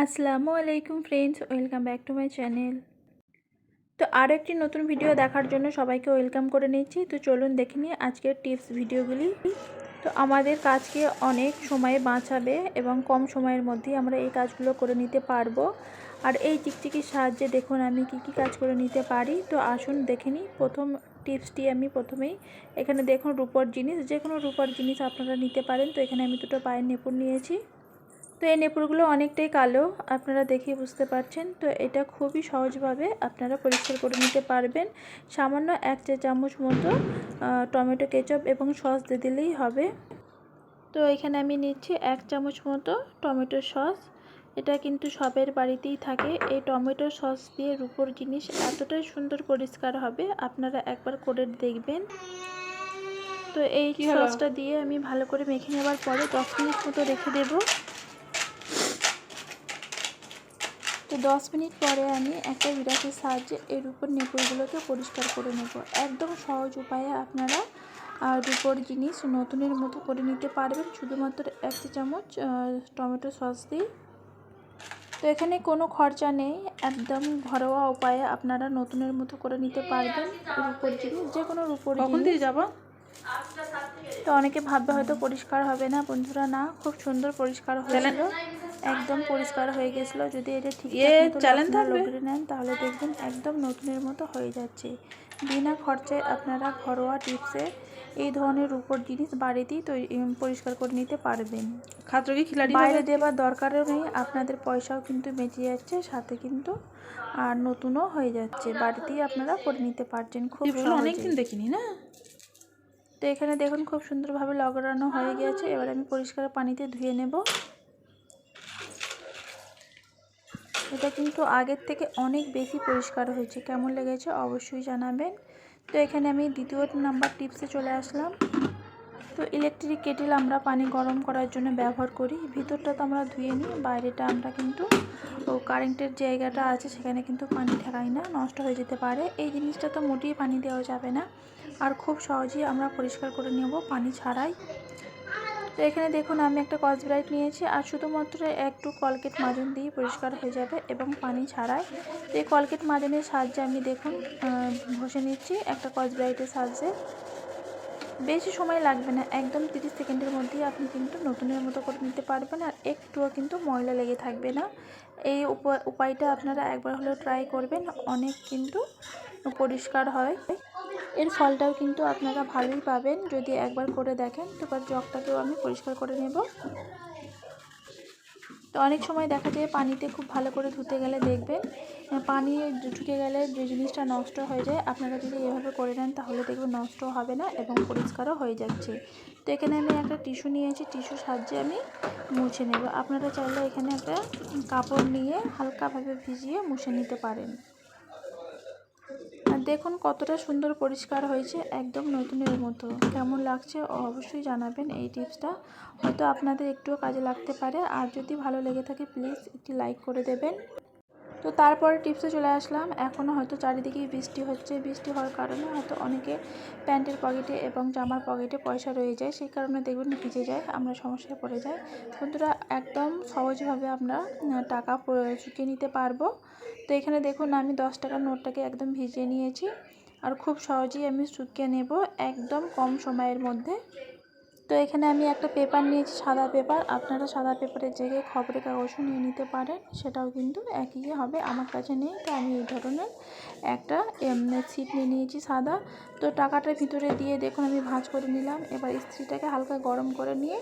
আসসালামু আলাইকুম friends welcome back to my channel তো আরও একটি নতুন ভিডিও দেখার জন্য সবাইকে ওয়েলকাম করে নিচ্ছি। তো চলুন দেখে নিই আজকের টিপস ভিডিওগুলি তো আমাদের কাজকে অনেক সময় বাঁচাবে এবং কম সময়ের মধ্যেই আমরা এই কাজগুলো করে নিতে পারব। আর এই চিকচিকির সাহায্যে দেখুন আমি কি কি কাজ করে নিতে পারি। তো আসুন দেখে নিই প্রথম টিপসটি আমি প্রথমেই এখানে দেখুন রূপর জিনিস যে কোনো রূপর জিনিস আপনারা নিতে পারেন। তো এখানে আমি দুটো পায়ের নেপুর নিয়েছি। তো এই নেপুরগুলো অনেকটাই কালো আপনারা দেখে বুঝতে পারছেন। তো এটা খুবই সহজভাবে আপনারা পরিষ্কার করে নিতে পারবেন। সামান্য এক চা চামচ মতো টমেটো কেচপ এবং সস দিয়ে দিলেই হবে। তো এখানে আমি নিচ্ছি এক চামচ মতো টমেটো সস। এটা কিন্তু সবের বাড়িতেই থাকে। এই টমেটো সস দিয়ে রুপোর জিনিস এতটাই সুন্দর পরিষ্কার হবে আপনারা একবার করে দেখবেন। তো এই সসটা দিয়ে আমি ভালো করে মেখে নেওয়ার পরে দশ মিনিট মতো রেখে দেবো। তো দশ মিনিট পরে আমি একটা বিরাটের সাহায্যে এর উপর নেপুরগুলোকে পরিষ্কার করে নেব। একদম সহজ উপায়ে আপনারা রুপোর জিনিস নতুনের মতো করে নিতে পারবেন। শুধুমাত্র এক চামচ টমেটো সস দিই তো এখানে কোনো খরচা নেই। একদম ঘরোয়া উপায়ে আপনারা নতুনের মতো করে নিতে পারবেন। রুপোর জিনিস যে কোনো রুপোর জিনিস। যাব? তো অনেকে ভাববে হয়তো পরিষ্কার হবে না। বন্ধুরা না খুব সুন্দর পরিষ্কার হয়েছিল। একদম পরিষ্কার হয়ে গেছিল। যদি এটা ঠিক লগড়ে নেন তাহলে দেখবেন একদম নতুনের মতো হয়ে যাচ্ছে। বিনা খরচায় আপনারা ঘরোয়া টিপসে এই ধরনের উপর জিনিস বাড়িতেই তৈরি পরিষ্কার করে নিতে পারবেন। খাত্রকে খিলাড়ি বাইরে দেওয়ার দরকারও নেই আপনাদের পয়সাও কিন্তু বেঁচে যাচ্ছে সাথে কিন্তু আর নতুনও হয়ে যাচ্ছে। বাড়িতেই আপনারা করে নিতে পারছেন খুব অনেকদিন দেখিনি না? তো এখানে দেখুন খুব সুন্দরভাবে লগড়ানো হয়ে গেছে। এবার আমি পরিষ্কার পানিতে ধুয়ে নেব। এটা কিন্তু আগের থেকে অনেক বেশি পরিষ্কার হয়েছে। কেমন লেগেছে অবশ্যই জানাবেন। তো এখানে আমি দ্বিতীয় নাম্বার টিপসে চলে আসলাম। তো ইলেকট্রিক কেটেল আমরা পানি গরম করার জন্য ব্যবহার করি। ভিতরটা তো আমরা ধুয়ে নিই, বাইরেটা আমরা কিন্তু ও কারেন্টের জায়গাটা আছে, সেখানে কিন্তু পানি ঠেকাই না, নষ্ট হয়ে যেতে পারে। এই জিনিসটা তো মোটেই পানি দেওয়া যাবে না। আর খুব সহজেই আমরা পরিষ্কার করে নেব পানি ছাড়াই। তো এখানে দেখুন, আমি একটা কস ব্রাইট নিয়েছি আর শুধুমাত্র একটু কলকেট মাজন দিয়ে পরিষ্কার হয়ে যাবে এবং পানি ছাড়াই। তো এই কলকেট মাজনের সাহায্যে আমি দেখুন ঘষে নিচ্ছি একটা কস ব্রাইটের সাহায্যে। বেশি সময় লাগবে না, একদম তিরিশ সেকেন্ডের মধ্যেই আপনি কিন্তু নতুনের মতো করে নিতে পারবেন আর একটুও কিন্তু ময়লা লেগে থাকবে না। এই উপায়টা আপনারা একবার হলেও ট্রাই করবেন, অনেক কিন্তু পরিষ্কার হয়। এর ফলটাও কিন্তু আপনারা ভালোই পাবেন। যদি একবার করে দেখেন, তো জগটাকেও আমি পরিষ্কার করে নেব। তো অনেক সময় দেখা যায় পানিতে খুব ভালো করে ধুতে গেলে দেখবেন পানি ঢুকে গেলে যে জিনিসটা নষ্ট হয়ে যায়, আপনারা যদি এভাবে করে নেন তাহলে দেখবেন নষ্ট হবে না এবং পরিষ্কারও হয়ে যাচ্ছে। তো এখানে আমি একটা টিস্যু নিয়েছি, টিস্যুর সাহায্যে আমি মুছে নেব। আপনারা চাইলে এখানে একটা কাপড় নিয়ে হালকাভাবে ভিজিয়ে মুছে নিতে পারেন। দেখুন কতটা সুন্দর পরিষ্কার হয়েছে একদম নতুনের মতো। কেমন লাগছে অবশ্যই জানাবেন এই টিপসটা। হয়তো আপনাদের একটুও কাজে লাগতে পারে। আর যদি ভালো লেগে থাকে প্লিজ একটি লাইক করে দেবেন। তো তারপরে টিপসে চলে আসলাম। এখনও হয়তো চারিদিকেই বৃষ্টি হচ্ছে। বৃষ্টি হওয়ার কারণে হয়তো অনেকে প্যান্টের পকেটে এবং জামার পকেটে পয়সা রয়ে যায়। সেই কারণে দেখবেন ভিজে যায়, আমরা সমস্যায় পড়ে যাই। বন্ধুরা, একদম সহজভাবে আমরা টাকা শুকিয়ে নিতে পারব। তো এখানে দেখুন, আমি দশ টাকার নোটটাকে একদম ভিজিয়ে নিয়েছি। আর খুব সহজেই আমি শুকিয়ে নেব একদম কম সময়ের মধ্যে। তো এখানে আমি একটা পেপার নিয়েছি, সাদা পেপার। আপনারা সাদা পেপারের জায়গায় খবরের কাগজও নিয়ে নিতে পারেন, সেটাও কিন্তু একই হবে। আমার কাছে নেই, তো আমি এই ধরনের একটা সিট নিয়ে নিয়েছি সাদা। তো টাকাটার ভিতরে দিয়ে দেখুন, আমি ভাঁজ করে নিলাম। এবার ইস্ত্রিটাকে হালকা গরম করে নিয়ে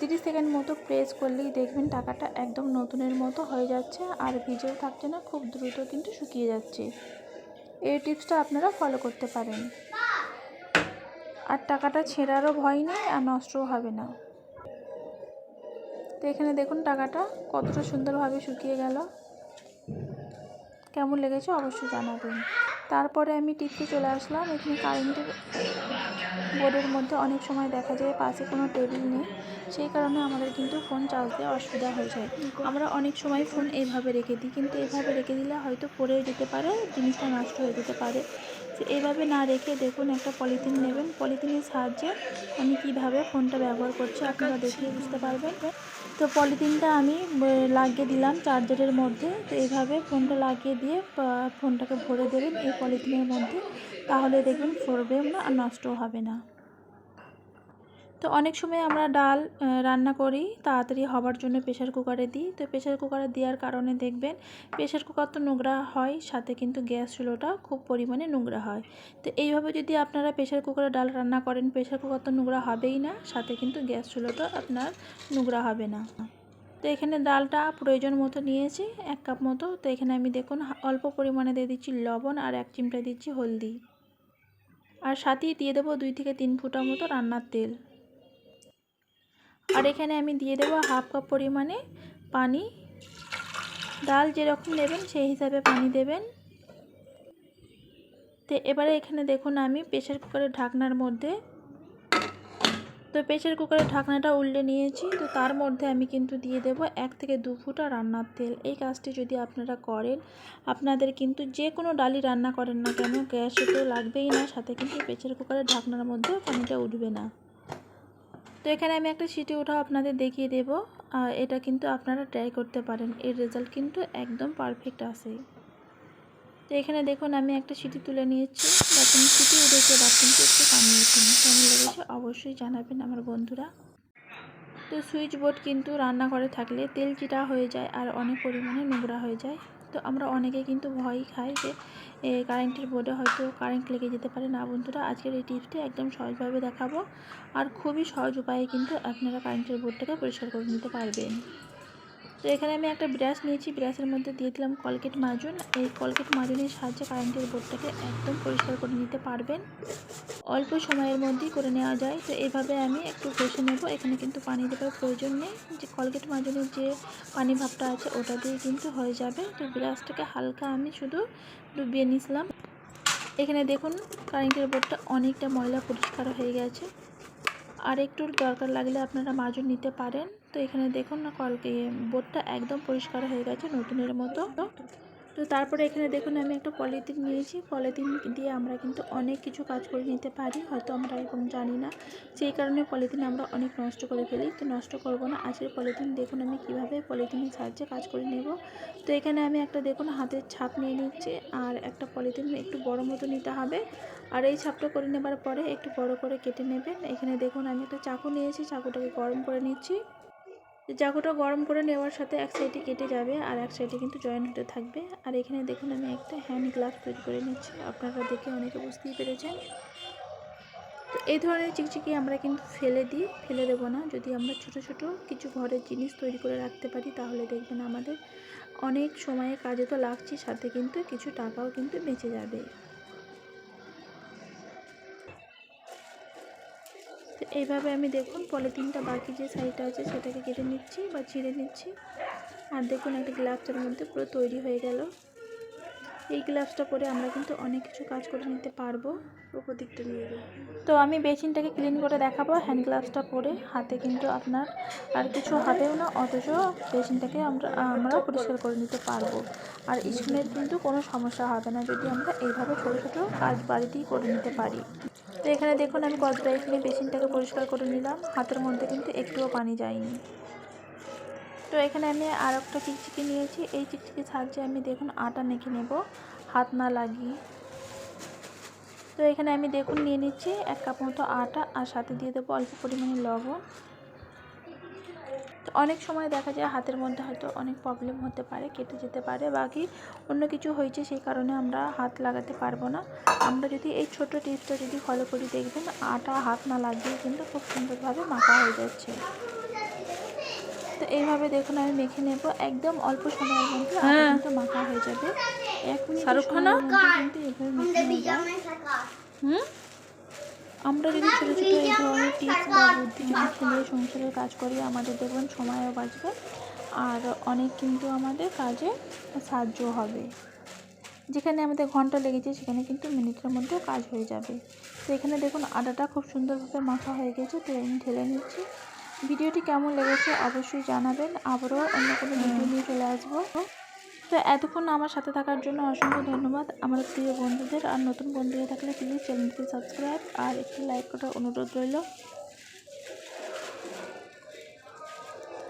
তিরিশ সেকেন্ড মতো প্রেস করলেই দেখবেন টাকাটা একদম নতুনের মতো হয়ে যাচ্ছে। আর ভিজেও থাকছে না, খুব দ্রুত কিন্তু শুকিয়ে যাচ্ছে। এই টিপসটা আপনারা ফলো করতে পারেন। আর টাকাটা ছেঁড়ারও ভয় নেই আর নষ্টও হবে না। তো এখানে দেখুন টাকাটা কতটা সুন্দরভাবে শুকিয়ে গেল। কেমন লেগেছে অবশ্যই জানাবেন। তারপরে আমি টিপতে চলে আসলাম এখানে কারেন্টের বোর্ডের মধ্যে অনেক সময় দেখা যায় পাশে কোনো টেবিল নেই। সেই কারণে আমাদের কিন্তু ফোন চার্জ দেওয়া অসুবিধা হয়ে যায়। আমরা অনেক সময় ফোন এইভাবে রেখে দিই, কিন্তু এভাবে রেখে দিলে হয়তো পড়েও যেতে পারে, জিনিসটা নষ্ট হয়ে যেতে পারে। তো এইভাবে না রেখে দেখুন একটা পলিথিন নেবেন। পলিথিনের সাহায্যে আমি কীভাবে ফোনটা ব্যবহার করছি আপনারা দেখে বুঝতে পারবেন। তো পলিথিনটা আমি লাগিয়ে দিলাম চার্জারের মধ্যে। তো এইভাবে ফোনটা লাগিয়ে দিয়ে ফোনটাকে ভরে দেবেন এই পলিথিনের মধ্যে। তাহলে দেখবেন ফোরবে না আর নষ্টও হবে না। তো অনেক সময় আমরা ডাল রান্না করি, তাড়াতাড়ি হবার জন্য প্রেশার কুকারে দিই। তো প্রেশার কুকারে দেওয়ার কারণে দেখবেন প্রেশার কুকার তো নোংরা হয়, সাথে কিন্তু গ্যাস চুলোটা খুব পরিমাণে নোংরা হয়। তো এইভাবে যদি আপনারা প্রেশার কুকারে ডাল রান্না করেন প্রেশার কুকার তো নোংরা হবেই না, সাথে কিন্তু গ্যাস চুলোটা আপনার নোংরা হবে না। তো এখানে ডালটা প্রয়োজন মতো নিয়েছি, এক কাপ মতো। তো এখানে আমি দেখুন অল্প পরিমাণে দিয়ে দিচ্ছি লবণ আর এক চিমটা দিচ্ছি হলদি। আর সাথেই দিয়ে দেবো দুই থেকে তিন ফুটা মতো রান্নার তেল। আর এখানে আমি দিয়ে দেবো হাফ কাপ পরিমাণে পানি। ডাল যেরকম নেবেন সেই হিসাবে পানি দেবেন। তো এবারে এখানে দেখুন আমি প্রেশার কুকারের ঢাকনার মধ্যে তো প্রেশার কুকারের ঢাকনাটা উল্টে নিয়েছি। তো তার মধ্যে আমি কিন্তু দিয়ে দেব এক থেকে দু ফুটা রান্নার তেল। এই কাজটি যদি আপনারা করেন, আপনাদের কিন্তু যে কোনো ডালি রান্না করেন না কেন, গ্যাসে তো লাগবেই না, সাথে কিন্তু প্রেশার কুকারের ঢাকনার মধ্যে পানিটা উঠবে না। তো এখানে আমি একটা সিটি ওঠাও আপনাদের দেখিয়ে দেব। এটা কিন্তু আপনারা ট্রাই করতে পারেন। এর রেজাল্ট কিন্তু একদম পারফেক্ট আসে তো এখানে দেখুন, আমি একটা সিটি তুলে নিয়েছি। দেখুন সিটি উঠেছে বা কিন্তু একটু কামিয়েছি কেমন লেগেছে অবশ্যই জানাবেন আমার বন্ধুরা। তো সুইচ বোর্ড কিন্তু রান্নাঘরে থাকলে তেল চিটা হয়ে যায় আর অনেক পরিমাণে নোংরা হয়ে যায়। তো আমরা অনেকে কিন্তু ভয়ই খাই যে কারেন্টের বোর্ডে হয়তো কারেন্ট লেগে যেতে পারে। না বন্ধুরা, আজকের এই টিপসটি একদম সহজভাবে দেখাবো। আর খুবই সহজ উপায়ে কিন্তু আপনারা কারেন্টের বোর্ডটাকে পরিষ্কার করে নিতে পারবেন। তো এখানে আমি একটা ব্রাশ নিয়েছি। ব্রাশের মধ্যে দিয়ে দিলাম কলগেট মাজুন এই কলগেট মাজুনের সাহায্যে কারেন্টের বোর্ডটাকে একদম পরিষ্কার করে নিতে পারবেন। অল্প সময়ের মধ্যেই করে নেওয়া যায়। তো এভাবে আমি একটু ঘষে নেব। এখানে কিন্তু পানি দেওয়ার প্রয়োজন নেই। যে কলগেট মাজুনের যে পানি ভাবটা আছে, ওটা দিয়ে কিন্তু হয়ে যাবে। তো ব্রাশটাকে হালকা আমি শুধু ডুবিয়ে নিয়েছিলাম। এখানে দেখুন কারেন্টের বোর্ডটা অনেকটা ময়লা পরিষ্কার হয়ে গেছে। আর একটু দরকার লাগলে আপনারা মাজুন নিতে পারেন। তো এখানে দেখুন না কলকে বোর্ডটা একদম পরিষ্কার হয়ে গেছে নতুনের মতো। তো তারপরে এখানে দেখুন আমি একটা পলিথিন নিয়েছি। পলিথিন দিয়ে আমরা কিন্তু অনেক কিছু কাজ করে নিতে পারি, হয়তো আমরা এরকম জানি না। সেই কারণে পলিথিন আমরা অনেক নষ্ট করে ফেলি। তো নষ্ট করব না। আজকের পলিথিন দেখুন আমি কীভাবে পলিথিনের সাহায্যে কাজ করে নেব। তো এখানে আমি একটা দেখুন হাতের ছাপ নিয়ে নিচ্ছি। আর একটা পলিথিন একটু বড় মতো নিতে হবে। আর এই ছাপটা করে নেবার পরে একটু বড় করে কেটে নেবেন। এখানে দেখুন আমি একটা চাকু নিয়েছি। চাকুটাকে গরম করে নিচ্ছি। চাকুটা গরম করে নেওয়ার সাথে এক সাইডে কেটে যাবে আর এক সাইডে কিন্তু জয়েন্ট হতে থাকবে। আর এখানে দেখুন আমি একটা হ্যান্ড গ্লাভস তৈরি করে নিচ্ছি। আপনারা দেখে অনেকে বুঝতেই পেরেছেন। তো এই ধরনের চিকচিকি আমরা কিন্তু ফেলে দিই, ফেলে দেবো না। যদি আমরা ছোট ছোট কিছু ঘরের জিনিস তৈরি করে রাখতে পারি, তাহলে দেখবেন আমাদের অনেক সময়ে কাজে তো লাগছে সাথে কিন্তু কিছু টাকাও কিন্তু বেঁচে যাবে। এইভাবে আমি দেখুন পলিথিনটা বাকি যে সাইডটা আছে সেটাকে কেটে নিচ্ছি বা ছিঁড়ে নিচ্ছি। আর দেখুন, একটা গ্লাভসের মধ্যে পুরো তৈরি হয়ে গেল। এই গ্লাভসটা পরে আমরা কিন্তু অনেক কিছু কাজ করে নিতে পারব। উপর দিকটা নিয়ে তো আমি বেসিনটাকে ক্লিন করে দেখাবো হ্যান্ড গ্লাভসটা পরে। হাতে কিন্তু আপনার আর কিছু হবেও না, অথচ বেসিনটাকে আমরা আমরা পরিষ্কার করে নিতে পারব। আর স্কিনের কিন্তু কোনো সমস্যা হবে না যদি আমরা এইভাবে ছোটো ছোটো কাজ বাড়িতেই করে নিতে পারি। তো এখানে দেখুন আমি কতটা এখানে বেসিনটাকে পরিষ্কার করে নিলাম। হাতের মধ্যে কিন্তু একটুও পানি যায়নি। তো এখানে আমি আর একটা চিকচিকি নিয়েছি। এই চিকচিকির সাহায্যে আমি দেখুন আটা মেখে নেব, হাত না লাগিয়ে। তো এখানে আমি দেখুন নিয়ে নিচ্ছি এক কাপ মতো আটা আর সাথে দিয়ে দেবো অল্প পরিমাণে লবণ। তো অনেক সময় দেখা যায় হাতের মধ্যে হয়তো অনেক প্রবলেম হতে পারে, কেটে যেতে পারে, বাকি অন্য কিছু হয়েছে সেই কারণে আমরা হাত লাগাতে পারব না। আমরা যদি এই ছোট টিপসটা যদি ফলো করি দেখবেন আটা হাত না লাগিয়ে কিন্তু খুব সুন্দরভাবে মাখা হয়ে যাচ্ছে। এইভাবে দেখুন আমি মেখে নেব। একদম অল্প সময়ের মধ্যে হ্যাঁ। কিন্তু মাখা হয়ে যাবে। এক মিনিট শাহরুখ খান? কিন্তু এইভাবে মেখে হুম? আমরা যদি ছোটো ছোটো এই ধরনের টিপস বা বুদ্ধি যদি শুনে সংসারের কাজ করি আমাদের দেখবেন সময়ও বাঁচবে আর অনেক কিন্তু আমাদের কাজে সাহায্য হবে। যেখানে আমাদের ঘণ্টা লেগেছে সেখানে কিন্তু মিনিটের মধ্যে কাজ হয়ে যাবে। তো এখানে দেখুন আটাটা খুব সুন্দরভাবে মাখা হয়ে গেছে তো আমি ঢেলে নিচ্ছি। ভিডিওটি কেমন লেগেছে অবশ্যই জানাবেন। আবারও অন্য কোনো ভিডিও নিয়ে চলে আসব। তো এতক্ষণ আমার সাথে থাকার জন্য অসংখ্য ধন্যবাদ। আমার প্রিয় বন্ধুদের আর নতুন বন্ধু হয়ে থাকলে প্লিজ চ্যানেলটি সাবস্ক্রাইব আর একটি লাইক করার অনুরোধ রইল।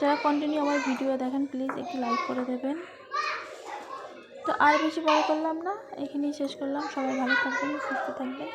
যারা কন্টিনিউ আমার ভিডিও দেখেন প্লিজ একটু লাইক করে দেবেন। তো আর বেশি বড় করলাম না, এখানেই শেষ করলাম। সবাই ভালো থাকবেন, সুস্থ থাকবেন।